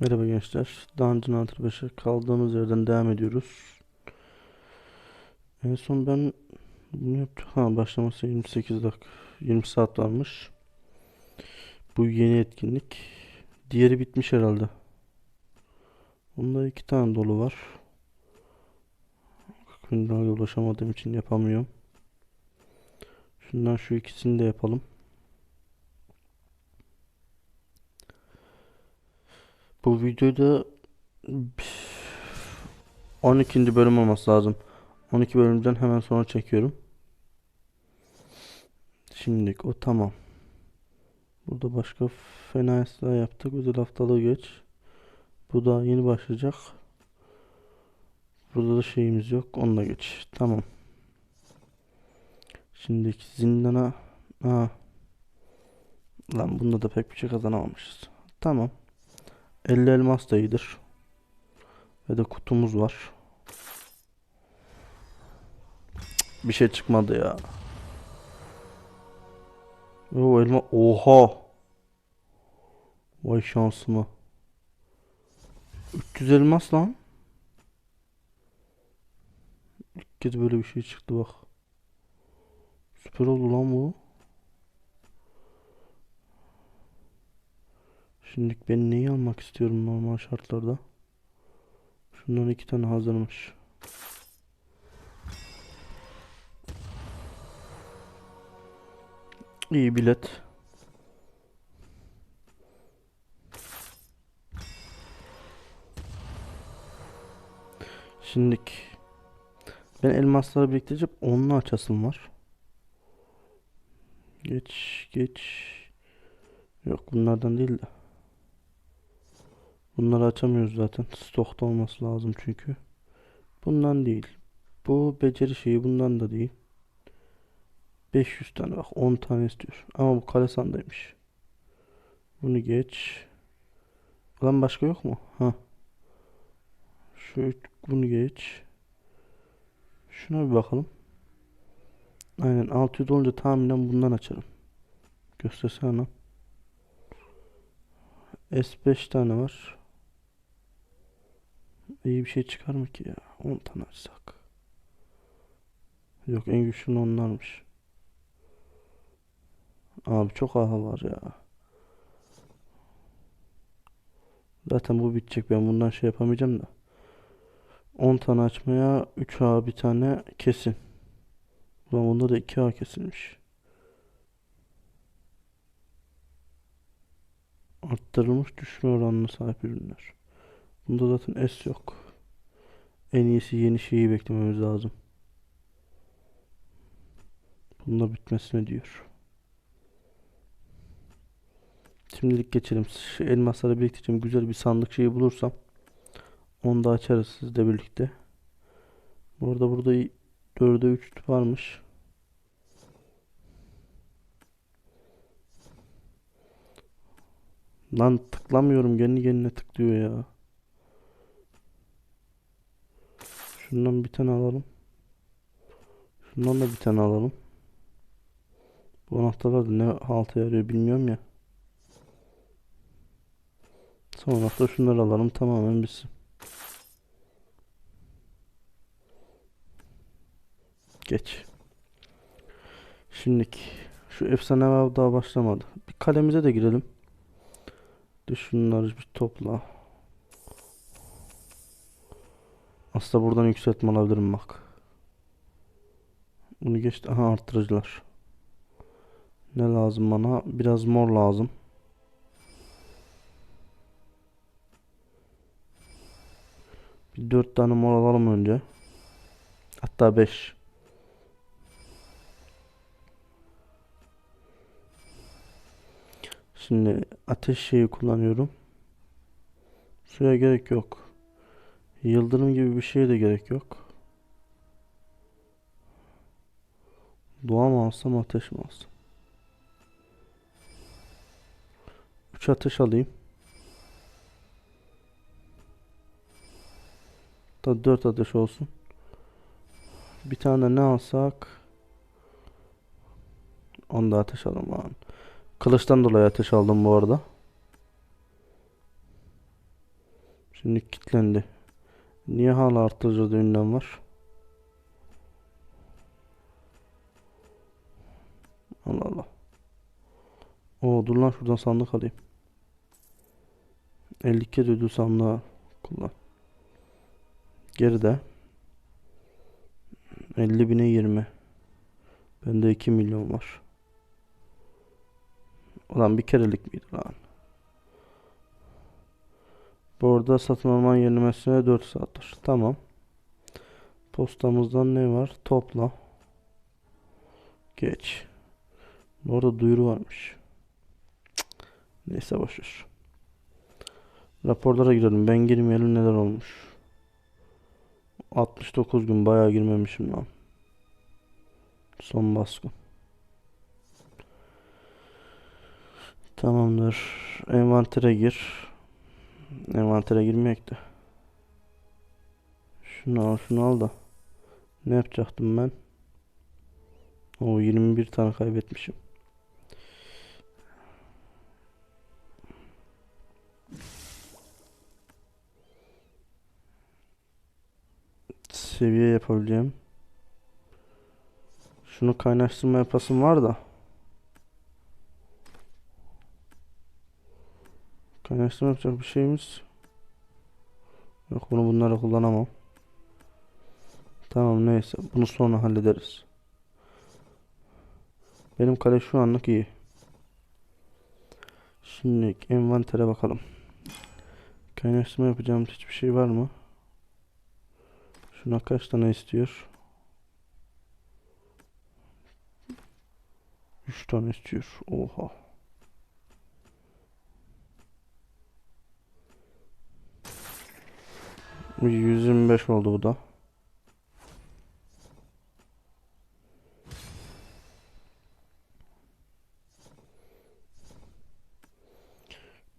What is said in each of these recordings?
Merhaba gençler. Dungeon Hunter 5'e kaldığımız yerden devam ediyoruz. En son ben bunu yaptım. Ha başlaması 28 dakika. 20 saat varmış. Bu yeni etkinlik. Diğeri bitmiş herhalde. Bunda iki tane dolu var. Gündeme ulaşamadığım için yapamıyorum. Şundan şu ikisini de yapalım. Bu videoda 12. bölüm olması lazım. 12 bölümden hemen sonra çekiyorum. Şimdilik o tamam. Burada başka fena esra yaptık. Özel haftalığı geç. Bu da yeni başlayacak. Burada da şeyimiz yok. Onunla geç. Tamam. Şimdiki zindana ha. Lan bunda da pek bir şey kazanamamışız. Tamam. 50 elmas da iyidir. Ve de kutumuz var. Bir şey çıkmadı ya. O elma oha. Vay şansıma. 300 elmas lan. İlk kez böyle bir şey çıktı bak. Süper oldu lan bu. Şimdi ben neyi almak istiyorum normal şartlarda? Şundan iki tane hazırmış. İyi bilet. Şimdilik ben elmasları biriktireceğim. Onunla açasım var. Geç geç. Yok bunlardan değil de. Bunları açamıyoruz zaten. Stokta olması lazım çünkü. Bundan değil. Bu beceri şeyi bundan da değil. 500 tane bak 10 tane istiyor. Ama bu kale sandaymış. Bunu geç. Lan başka yok mu? Ha. Şu bunu geç. Şuna bir bakalım. Aynen 600 olunca tahminen bundan açarım. Göstersene. S5 tane var. İyi bir şey çıkar mı ki ya? 10 tane açsak. Yok en güçlü onlarmış. Abi çok aha var ya. Zaten bu bitecek. Ben bundan şey yapamayacağım da. 10 tane açmaya 3 A bir tane kesin. Ulan bunda da 2 A kesilmiş. Arttırılmış düşme oranına sahip ürünler. Bunda zaten S yok. En iyisi yeni şeyi beklememiz lazım. Bunda bitmesine diyor. Şimdilik geçelim. Şu elmasları biriktireceğim. Güzel bir sandık şeyi bulursam onu da açarız sizle birlikte. Bu arada burada 4'e 3 varmış. Lan tıklamıyorum. Kendi kendine tıklıyor ya. Şundan bir tane alalım. Şundan da bir tane alalım. Bu anahtarlar da ne halta yarıyor bilmiyorum ya. Sonra da şunları alalım tamamen bitsin. Geç. Şimdiki şu efsane av daha başlamadı. Bir kalemize de girelim. De şunları bir topla. Aslında buradan yükseltme alabilirim bak. Bunu geçti. Aha arttırıcılar. Ne lazım bana? Biraz mor lazım. Bir dört tane mor alalım önce. Hatta beş. Şimdi ateş şeyi kullanıyorum. Suya gerek yok. Yıldırım gibi bir şeye de gerek yok. Doğa mı alsam ateş mi alsam? 3 ateş alayım. Da 4 ateş olsun. Bir tane ne alsak? Onda ateş alalım abi. Kılıçtan dolayı ateş aldım bu arada. Şimdi kilitlendi. Niye hala arttırıcıda ünlem var? Allah Allah. Oo dur lan şuradan sandık alayım. 52 ödül sandığı kullan. Geride. 50 bine 20. Bende 2 milyon var. Ulan bir kerelik miydi lan? Bu arada satın alman yenilemesine 4 saattir. Tamam. Postamızdan ne var? Topla. Geç. Orada duyuru varmış. Cık. Neyse boşver. Raporlara girelim. Ben girmeyelim neler olmuş. 69 gün bayağı girmemişim lan. Son baskın. Tamamdır. Envantere gir. Envantere girmeyek de. Şunu al şunu al da. Ne yapacaktım ben? O 21 tane kaybetmişim. Seviye yapabileceğim. Şunu kaynaştırma yapasım var da. Kaynaştırma yapacak bir şeyimiz yok. Bunu bunlara kullanamam. Tamam neyse. Bunu sonra hallederiz. Benim kale şu anlık iyi. Şimdi envantere bakalım. Kaynaştırma yapacağımız hiçbir şey var mı? Şuna kaç tane istiyor? 3 tane istiyor. Oha. 125 oldu bu da.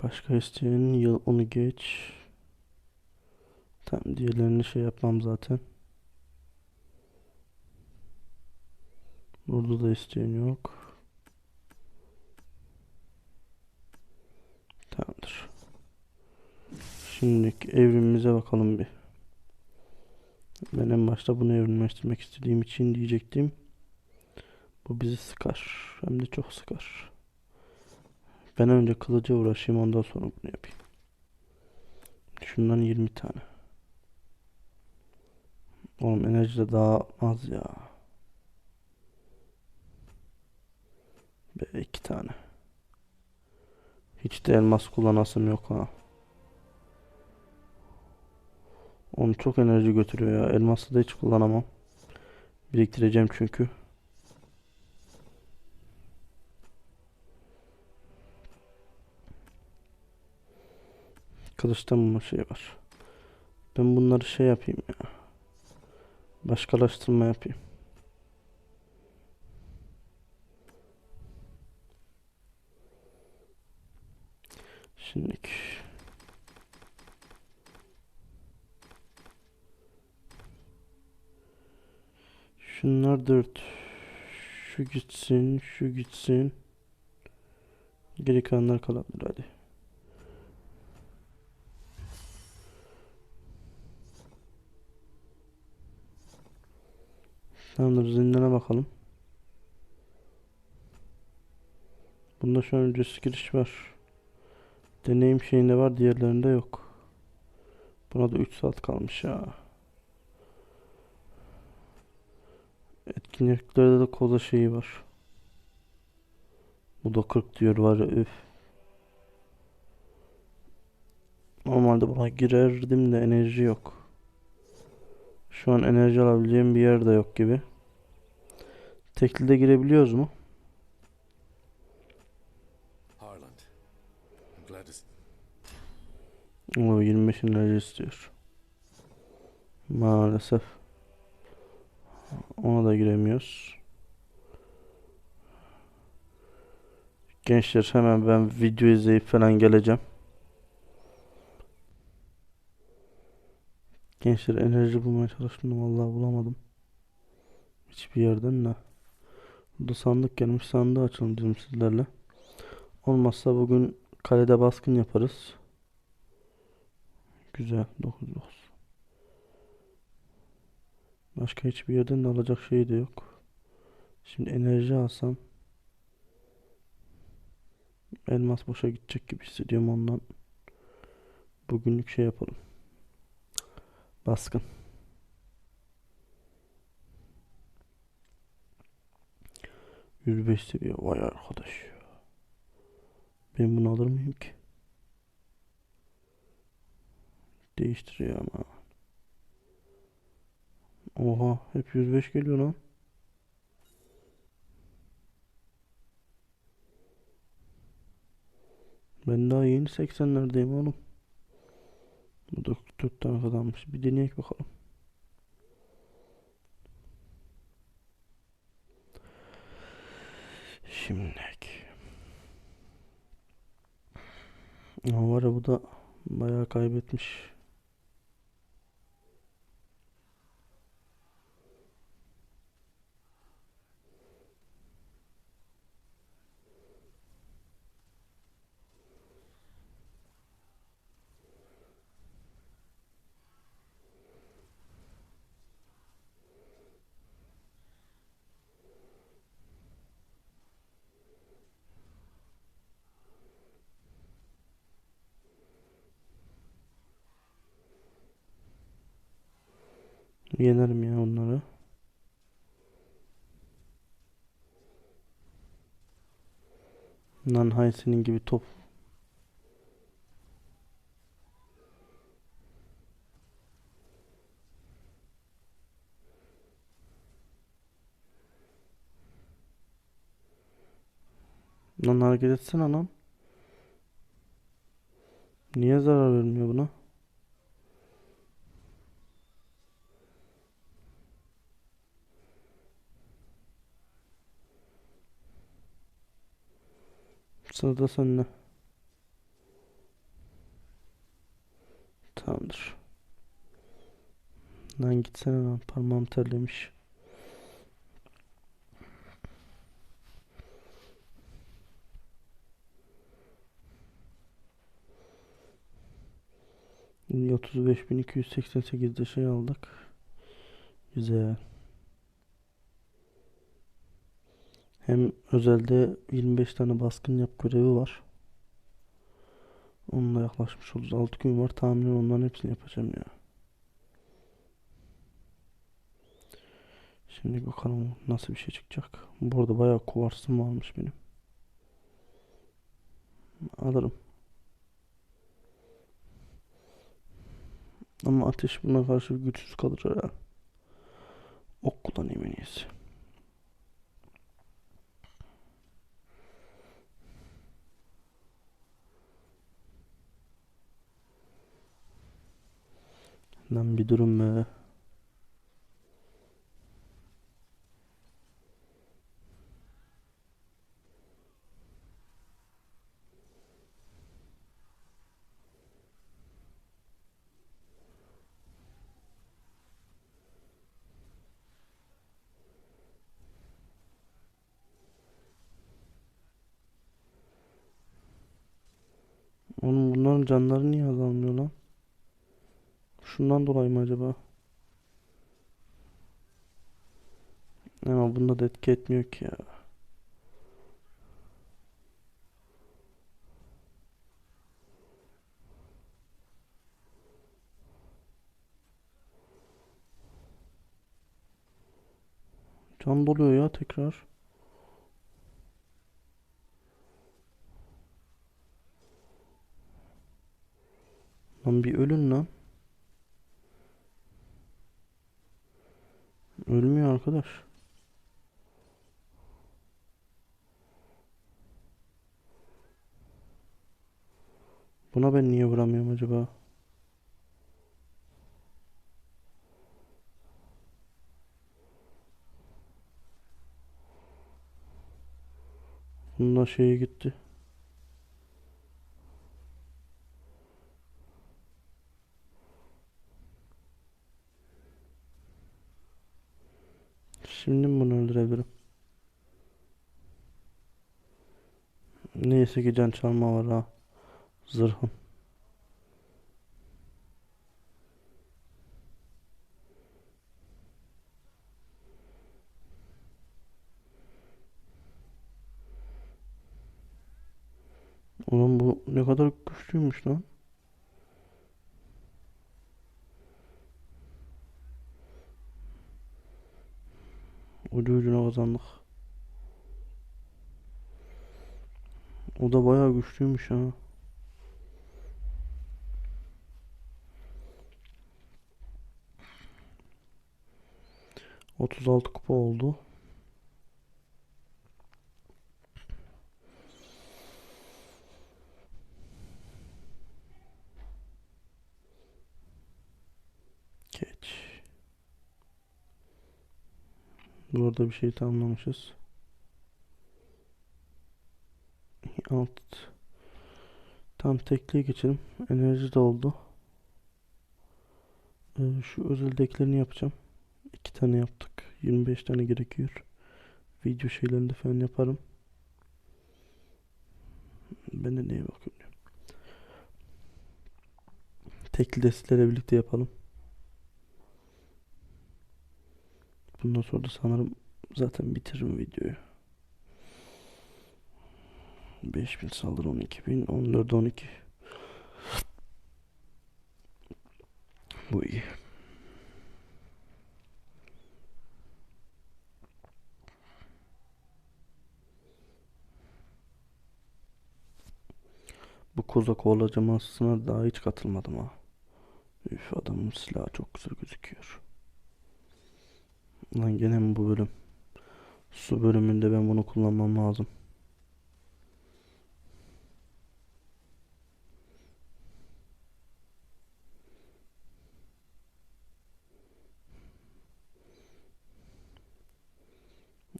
Başka isteyen yıl onu geç. Tamam diğerlerini şey yapmam zaten. Burada da isteyen yok. Tamamdır. Şimdilik evrimimize bakalım bir. Ben en başta bunu evrimleştirmek istediğim için diyecektim. Bu bizi sıkar. Hem de çok sıkar. Ben önce kılıca uğraşayım ondan sonra bunu yapayım. Şundan 20 tane. Oğlum enerji de daha az ya. Ve iki tane. Hiç de elmas kullanasım yok ha. Onu çok enerji götürüyor ya. Elması da hiç kullanamam. Biriktireceğim çünkü. Kılıçta mı şey var? Ben bunları şey yapayım ya. Başkalaştırma yapayım. Şimdilik. Şunlar dört. Şu gitsin, şu gitsin. Geri kalanlar kalabilir hadi. Tamamdır zindana bakalım. Bunda şu an ücretsiz giriş var. Deneyim şeyinde var diğerlerinde yok. Buna da 3 saat kalmış ya. Etkinliklerde de koza şeyi var. Bu da 40 diyor var ya üf. Normalde buna girerdim de enerji yok. Şu an enerji alabileceğim bir yer de yok gibi. Teklide girebiliyoruz mu? O 25 enerji istiyor. Maalesef. Ona da giremiyoruz. Gençler hemen ben video izleyip falan geleceğim. Gençler enerji bulmaya çalıştım vallahi bulamadım. Hiçbir yerden de. Burada sandık gelmiş sandığı açalım dedim sizlerle. Olmazsa bugün kalede baskın yaparız. Güzel. 9 9. Başka hiçbir yerden de alacak şey de yok. Şimdi enerji alsam elmas boşa gidecek gibi hissediyorum ondan. Bugünlük şey yapalım. Baskın. Yüz beş seviye. Vay arkadaş. Ben bunu alır mıyım ki? Değiştiriyor ama. Oha hep 105 geliyor lan. Ben daha yeni 80'lerdeyim oğlum. Bu da 4 tane kazanmış. Bir deneyek bakalım. Şimdilik. Ama var ya bu da bayağı kaybetmiş. Yenerim ya onları. Lan hay senin gibi top. Lan hareket etsene lan. Niye zarar vermiyor buna? Sırada sende. Tamamdır. Lan gitsene lan parmağım terlemiş. Seksen sekizde şey aldık. Güzel. Hem özelde 25 tane baskın yap görevi var. Onunla yaklaşmış oluruz. 6 gün var. Tahminen onların hepsini yapacağım ya. Şimdi bakalım nasıl bir şey çıkacak. Bu arada bayağı kuvarsım varmış benim. Alırım. Ama ateş buna karşı güçsüz kalır herhalde. Ok kullanayım en iyisi. Lan bir durum be. Oğlum bunların canları niye azalmıyor lan? Şundan dolayı mı acaba? Ama bunda da etki etmiyor ki ya. Can doluyor ya tekrar. Lan bir ölün lan. Ölmüyor arkadaş. Buna ben niye vuramıyorum acaba? Bunda şeye gitti. Şimdi mi bunu öldürebilirim? Neyse ki can çalma var ha. Zırhım. Ulan bu ne kadar güçlüymüş lan. Ucu ucuna kazandık. O da bayağı güçlüymüş ha. Otuz altı kupa oldu. Geç. Burada bir şey tamamlamışız. Alt. Tam tekliğe geçelim. Enerji de oldu. Ee, şu özel deklerini yapacağım. İki tane yaptık. 25 tane gerekiyor. Video şeylerinde falan yaparım. Ben de neye bakıyorum? Tekli destelerle birlikte yapalım. Bundan sonra da sanırım zaten bitiririm videoyu. 5000 saldırı 12000 14 12 Bu iyi. Bu kozak kovalamaçısına daha hiç katılmadım ha. Üf adamın silahı çok güzel gözüküyor. Lan gene mi bu bölüm? Su bölümünde ben bunu kullanmam lazım.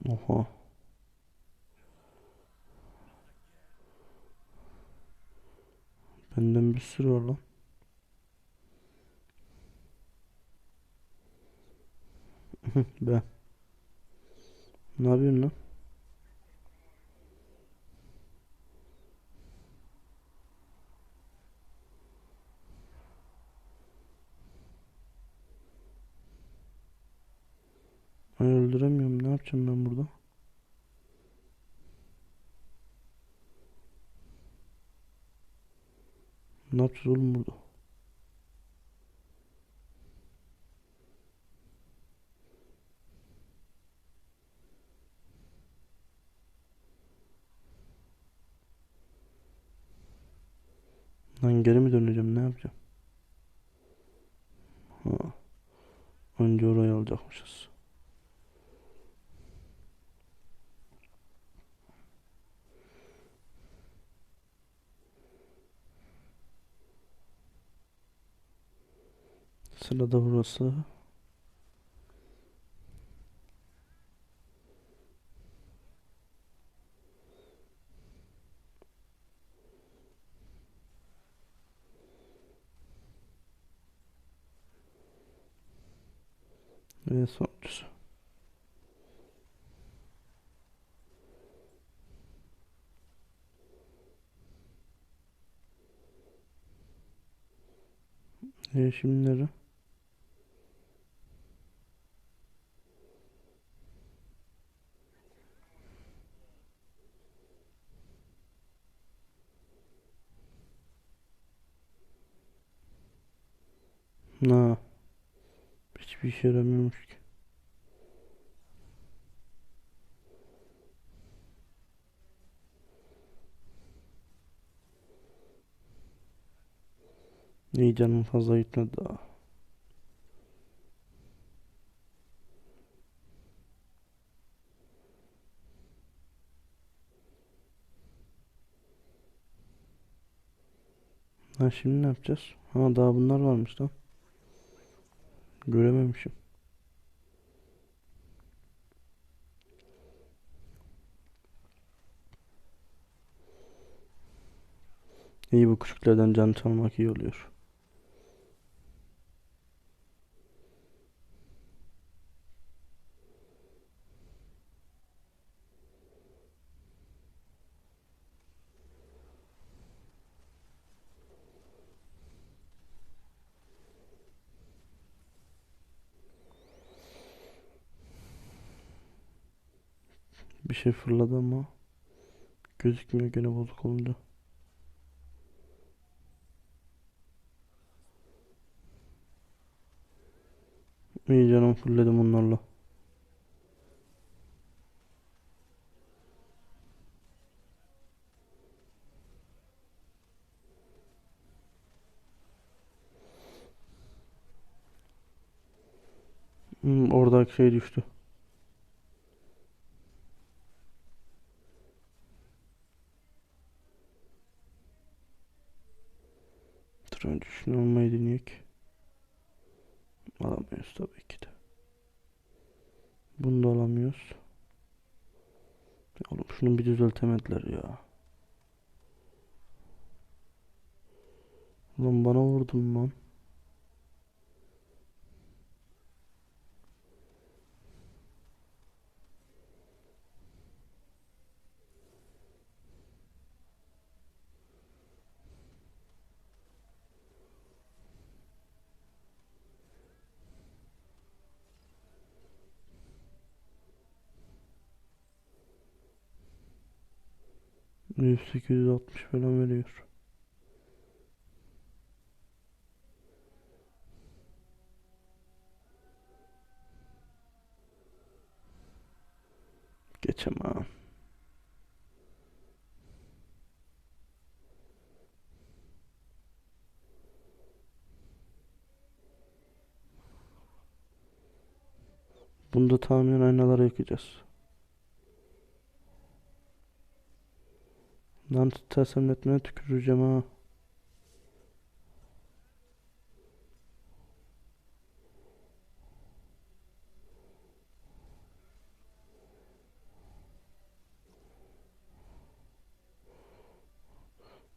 Oha. Benden bir sürü var lan. Ben. Ne yapıyorsun lan? Ay öldüremiyorum. Ne yapacağım ben burada? Ne yapacağız oğlum burada? Lan geri mi döneceğim? Ne yapacağım? Ha. Önce orayı alacakmışız. Sırada burası. Ve sonuncusu. Şimdi nere? Hiçbir işe yaramıyormuş ki. İyi canım fazla gitmedi daha. Ha şimdi ne yapacağız? Ha daha bunlar varmış lan. Görememişim. İyi bu küçüklerden can çalmak iyi oluyor. bir şey fırladı ama gözükmüyor gene bozuk olunca. İyi canım fullledim bunlarla. Hmm, oradaki şey düştü. Önce şunu almayı deneyek. Alamıyoruz tabii ki de. Bunu da alamıyoruz. Ya Oğlum şunu bir düzeltemediler ya. Lan bana vurdun lan. Yüz sekiz yüz altmış falan veriyor. Geçemem. Bunda tahminen aynaları yakacağız. Lan tutarsam etmeye tüküreceğim ha.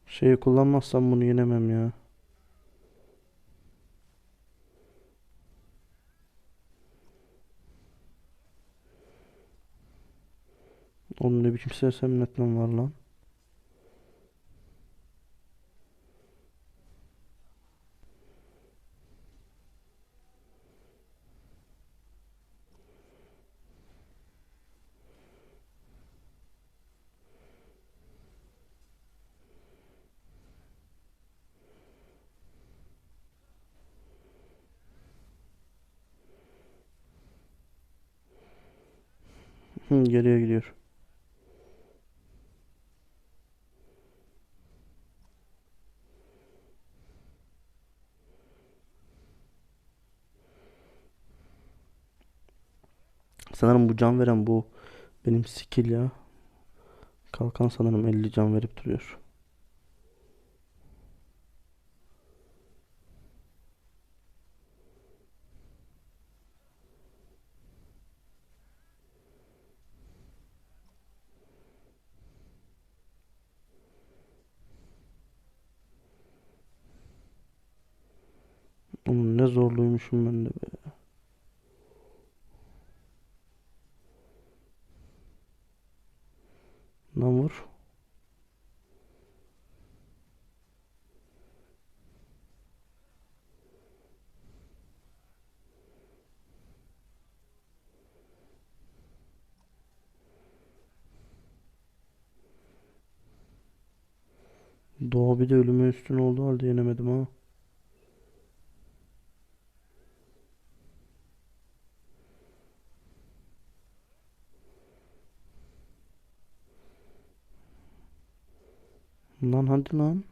Şeyi kullanmazsam bunu yenemem ya. Onun ne biçim sersemletmem var lan. Sanırım bu can veren bu benim skill ya. Kalkan sanırım 50 can verip duruyor. Oğlum ne zorluymuşum ben de be. Lan vur. Doğa bir de ölüme üstün olduğu halde yenemedim ha. Lan hadi lan.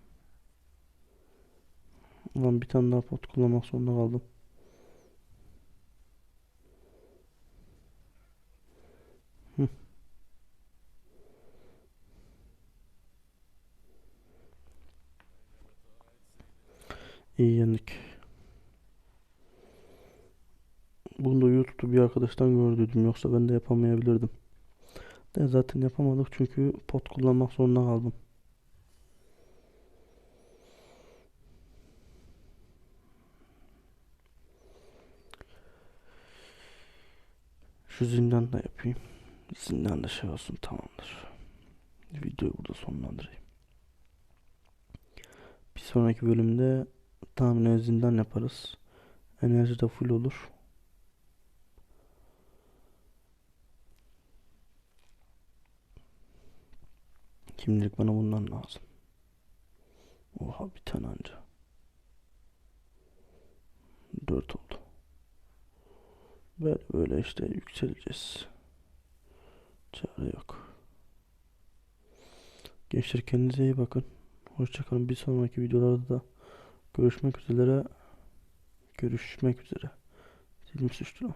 Ulan bir tane daha pot kullanmak zorunda kaldım. İyi yendik. Bunu da YouTube'da bir arkadaştan gördüydüm. Yoksa ben de yapamayabilirdim. De zaten yapamadık çünkü pot kullanmak zorunda kaldım. Şu zindan da yapayım. Zindan da şey olsun tamamdır. Videoyu burada sonlandırayım. Bir sonraki bölümde tahminen zindan yaparız. Enerji de full olur. Şimdilik bana bundan lazım. Oha bir tane anca. Dört oldu. Böyle böyle işte yükseleceğiz. Çare yok. Gençler kendinize iyi bakın. Hoşçakalın. Bir sonraki videolarda da görüşmek üzere. Görüşmek üzere. Dilim suçtu lan.